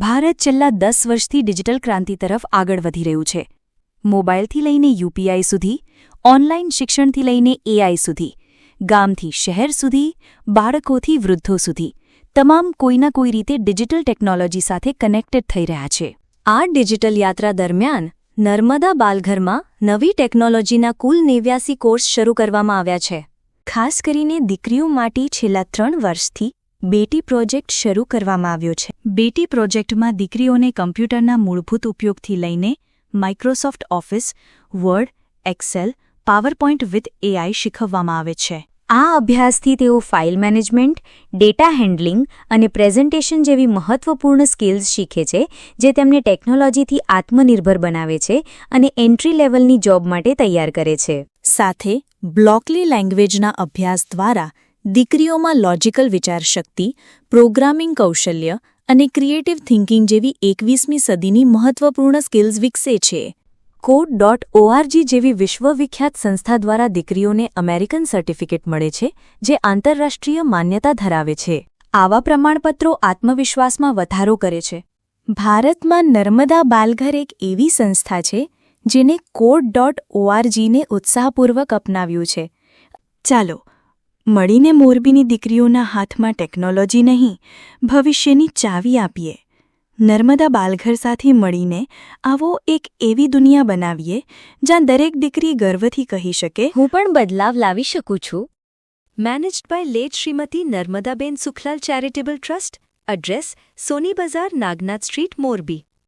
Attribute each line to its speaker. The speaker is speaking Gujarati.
Speaker 1: ભારત છેલ્લા દસ વર્ષથી ડિજિટલ ક્રાંતિ તરફ આગળ વધી રહ્યું છે. મોબાઈલથી લઈને યુપીઆઈ સુધી, ઓનલાઈન શિક્ષણથી લઈને એઆઈ સુધી, ગામથી શહેર સુધી, બાળકોથી વૃદ્ધો સુધી, તમામ કોઈના કોઈ રીતે ડિજિટલ ટેકનોલોજી સાથે કનેક્ટેડ થઈ રહ્યા છે. આ ડિજિટલ યાત્રા દરમિયાન નર્મદા બાલઘરમાં નવી ટેકનોલોજીના કુલ નેવ્યાસી કોર્સ શરૂ કરવામાં આવ્યા છે. ખાસ કરીને દીકરીઓ માટે છેલ્લા ત્રણ વર્ષથી બેટી પ્રોજેક્ટ શરૂ કરવામાં આવ્યો છે. બેટી પ્રોજેક્ટમાં દીકરીઓને કમ્પ્યુટરના મૂળભૂત ઉપયોગથી લઈને Microsoft Office, Word, Excel, PowerPoint with AI શીખવવામાં આવે છે. આ અભ્યાસથી તેઓ ફાઇલ મેનેજમેન્ટ, ડેટા હેન્ડલિંગ અને પ્રેઝન્ટેશન જેવી મહત્વપૂર્ણ સ્કિલ્સ શીખે છે, જે તેમને ટેકનોલોજીથી આત્મનિર્ભર બનાવે છે અને એન્ટ્રી લેવલની જોબ માટે તૈયાર કરે છે. સાથે બ્લોકલી લેંગ્વેજના અભ્યાસ દ્વારા દીકરીઓમાં લોજિકલ વિચારશક્તિ પ્રોગ્રામિંગ કૌશલ્ય અને ક્રિએટિવ થિંકિંગ જેવી એકવીસમી સદીની મહત્વપૂર્ણ સ્કિલ્સ વિકસે છે. કોડ ડોટ ઓઆરજી જેવી વિશ્વવિખ્યાત સંસ્થા દ્વારા દીકરીઓને અમેરિકન સર્ટિફિકેટ મળે છે, જે આંતરરાષ્ટ્રીય માન્યતા ધરાવે છે. આવા પ્રમાણપત્રો આત્મવિશ્વાસમાં વધારો કરે છે. ભારતમાં નર્મદા બાલઘર એક એવી સંસ્થા છે, જેને કોડ ડોટ ઓઆરજીને ઉત્સાહપૂર્વક અપનાવ્યું છે. ચાલો મળીને મોરબીની દીકરીઓના હાથમાં ટેકનોલોજી નહીં, ભવિષ્યની ચાવી આપીએ. નર્મદા બાલઘર સાથે મળીને આવો એક એવી દુનિયા બનાવીએ, જ્યાં દરેક દીકરી ગર્વથી કહી શકે,
Speaker 2: હું પણ બદલાવ લાવી શકું છું.
Speaker 1: Managed by late Shrimati Narmadaben Sukhlal charitable trust address Soni Bazar, Nagnath street Morbi.